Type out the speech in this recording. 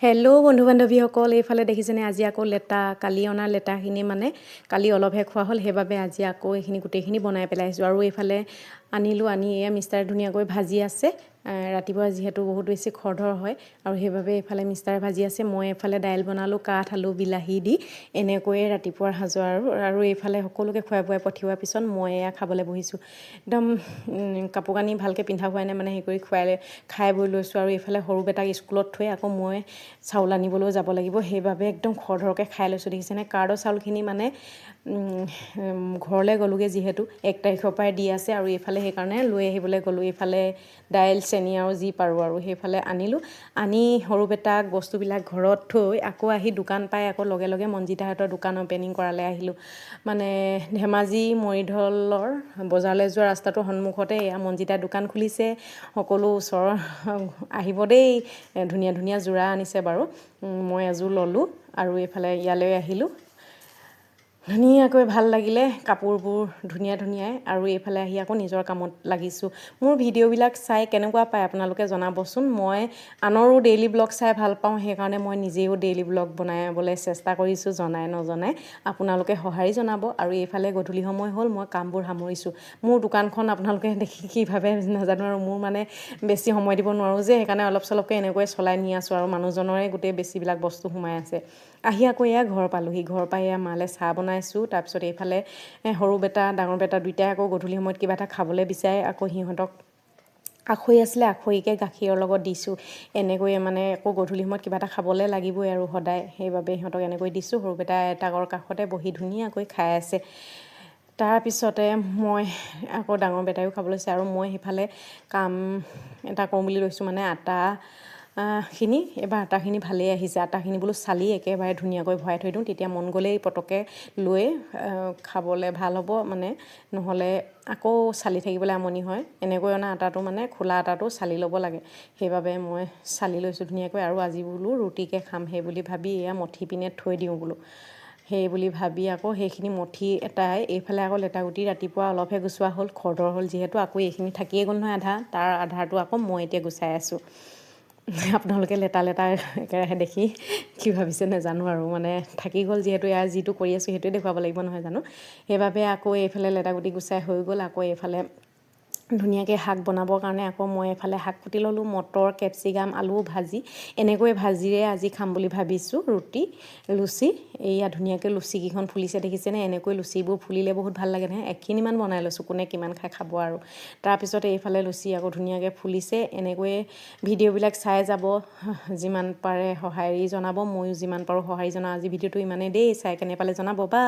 Hello বন্ধু বান্ধৱীসকল এইফালে দেখিছেনে আজি আকৌ লেটা কালি অনা লেটাখিনি মানে কালি অলপহে খোৱা হ'ল সেইবাবে আজি আকৌ এইখিনি গোটেইখিনি বনাই পেলাইছোঁ। আৰু এইফালে আনিলোঁ আনি এয়া মিষ্টাৰে ধুনীয়াকৈ ভাজি আছে। ৰাতিপুৱা যিহেতু বহুত বেছি খৰধৰ হয় আৰু সেইবাবে এইফালে মিষ্টাৰে ভাজি আছে মই এইফালে দাইল বনালোঁ কাঠ আলু বিলাহী দি এনেকৈয়ে ৰাতিপুৱাৰ সাজৰ আৰু আৰু এইফালে সকলোকে খুৱাই বুৱাই পঠিওৱাৰ পিছত মই এয়া খাবলৈ বহিছোঁ। একদম কাপোৰ কানি ভালকৈ পিন্ধা হোৱাই নাই মানে হেৰি কৰি খুৱাই খাই বৈ লৈছোঁ আৰু এইফালে সৰু বেটাক স্কুলত থৈ আকৌ মই চাউল আনিবলৈও যাব লাগিব সেইবাবে একদম খৰধৰকৈ খাই লৈছোঁ দেখিছেনে কাৰ্ডৰ চাউলখিনি মানে ঘৰলৈ গ'লোগৈ যিহেতু এক তাৰিখৰ পৰাই দি আছে আৰু এইফালে সেইকাৰণে লৈ আহিবলৈ গ'লোঁ এইফালে দাইল চেনি আৰু যি পাৰোঁ আৰু সেইফালে আনিলোঁ। আনি সৰু বেটাক বস্তুবিলাক ঘৰত থৈ আকৌ আহি দোকান পাই আকৌ লগে লগে মনজিতাহঁতৰ দোকান অপেনিং কৰালৈ আহিলোঁ। মানে ধেমাজি মৰিধলৰ বজাৰলৈ যোৱা ৰাস্তাটোৰ সন্মুখতে এয়া মনজিতাই দোকান খুলিছে। সকলো ওচৰৰ আহিব দেই। ধুনীয়া ধুনীয়া যোৰা আনিছে বাৰু। মই এযোৰ ল'লোঁ আৰু এইফালে ইয়ালৈ আহিলোঁ। ধুনীয়াকৈ ভাল লাগিলে কাপোৰবোৰ ধুনীয়া ধুনীয়াই আৰু এইফালে আহি আকৌ নিজৰ কামত লাগিছোঁ। মোৰ ভিডিঅ'বিলাক চাই কেনেকুৱা পায় আপোনালোকে জনাবচোন। মই আনৰো ডেইলি ব্লগ চাই ভাল পাওঁ সেইকাৰণে মই নিজেও ডেইলি ব্লগ বনাবলৈ চেষ্টা কৰিছোঁ জনাই নজনাই। আপোনালোকে সঁহাৰি জনাব আৰু এইফালে গধূলি সময় হ'ল মই কামবোৰ সামৰিছোঁ। মোৰ দোকানখন আপোনালোকে দেখি কি ভাবে নাজানো আৰু মোৰ মানে বেছি সময় দিব নোৱাৰোঁ যে সেইকাৰণে অলপ চলপকৈ এনেকৈ চলাই নি আছোঁ আৰু মানুহজনৰে গোটেই বেছিবিলাক বস্তু সোমাই আছে। আহি আকৌ এয়া ঘৰ পালোঁহি ঘৰ পাই এয়া মালে চাহ বনাইছোঁ তাৰপিছত এইফালে সৰু বেটা ডাঙৰ বেটা দুইটাই আকৌ গধূলি সময়ত কিবা এটা খাবলৈ বিচাৰে আকৌ সিহঁতক আখৈ আছিলে আখৈকে গাখীৰৰ লগত দিছোঁ। এনেকৈয়ে মানে আকৌ গধূলি সময়ত কিবা এটা খাবলৈ লাগিবই আৰু সদায়। সেইবাবে সিহঁতক এনেকৈ দিছোঁ সৰু বেটা আইতাকৰ কাষতে বহি ধুনীয়াকৈ খাই আছে। তাৰপিছতে মই আকৌ ডাঙৰ বেটাইও খাবলৈ আৰু মই সেইফালে কাম এটা কৰোঁ বুলি লৈছোঁ মানে আটা খিনি এইবাৰ আটাখিনি ভালেই আহিছে। আটাখিনি বোলো চালি একেবাৰে ধুনীয়াকৈ ভৰাই থৈ দিওঁ। তেতিয়া মন গ'লেই পটককৈ লৈ খাবলৈ ভাল হ'ব। মানে নহ'লে আকৌ চালি থাকিবলৈ আমনি হয়। এনেকৈ অনা আটাটো মানে খোলা আটাটো চালি ল'ব লাগে। সেইবাবে মই চালি লৈছোঁ ধুনীয়াকৈ। আৰু আজি বোলো ৰুটিকে খাম সেই বুলি ভাবি এয়া মঠি পিনে থৈ দিওঁ বোলো। সেই বুলি ভাবি আকৌ সেইখিনি মঠি এটাই এইফালে আকৌ লেটা গুটি ৰাতিপুৱা অলপহে গুচোৱা হ'ল। খৰধৰ হ'ল। যিহেতু আকৌ এইখিনি থাকিয়ে গ'ল নহয় আধা। তাৰ আধাৰটো আকৌ মই এতিয়া গুচাই আছোঁ। আপোনালোকে লেটা লেটা একেৰাহে দেখি কি ভাবিছে নাজানো আৰু মানে থাকি গ'ল যিহেতু ইয়াৰ যিটো কৰি আছোঁ সেইটোৱে দেখুৱাব লাগিব নহয় জানো? সেইবাবে আকৌ এইফালে লেটা গুটি গুচাই হৈ গ'ল আকৌ এইফালে ধুনীয়াকৈ শাক বনাবৰ কাৰণে আকৌ মই এইফালে শাক কুটি ল'লোঁ মটৰ কেপচিকাম আলু ভাজি। এনেকৈ ভাজিৰে আজি খাম বুলি ভাবিছোঁ ৰুটি লুচি। এইয়া ধুনীয়াকৈ লুচিকেইখন ফুলিছে দেখিছেনে? এনেকৈ লুচিবোৰ ফুলিলে বহুত ভাল লাগে নহয়। এখিনিমান বনাই লৈছোঁ কোনে কিমান খাই খাব আৰু। তাৰপিছত এইফালে লুচি আকৌ ধুনীয়াকৈ ফুলিছে। এনেকৈয়ে ভিডিঅ'বিলাক চাই যাব যিমান পাৰে সঁহাৰি জনাব। ময়ো যিমান পাৰোঁ সঁহাৰি জনাওঁ। আজি ভিডিঅ'টো ইমানেই দেই। চাই কেনে পালে জনাব। বা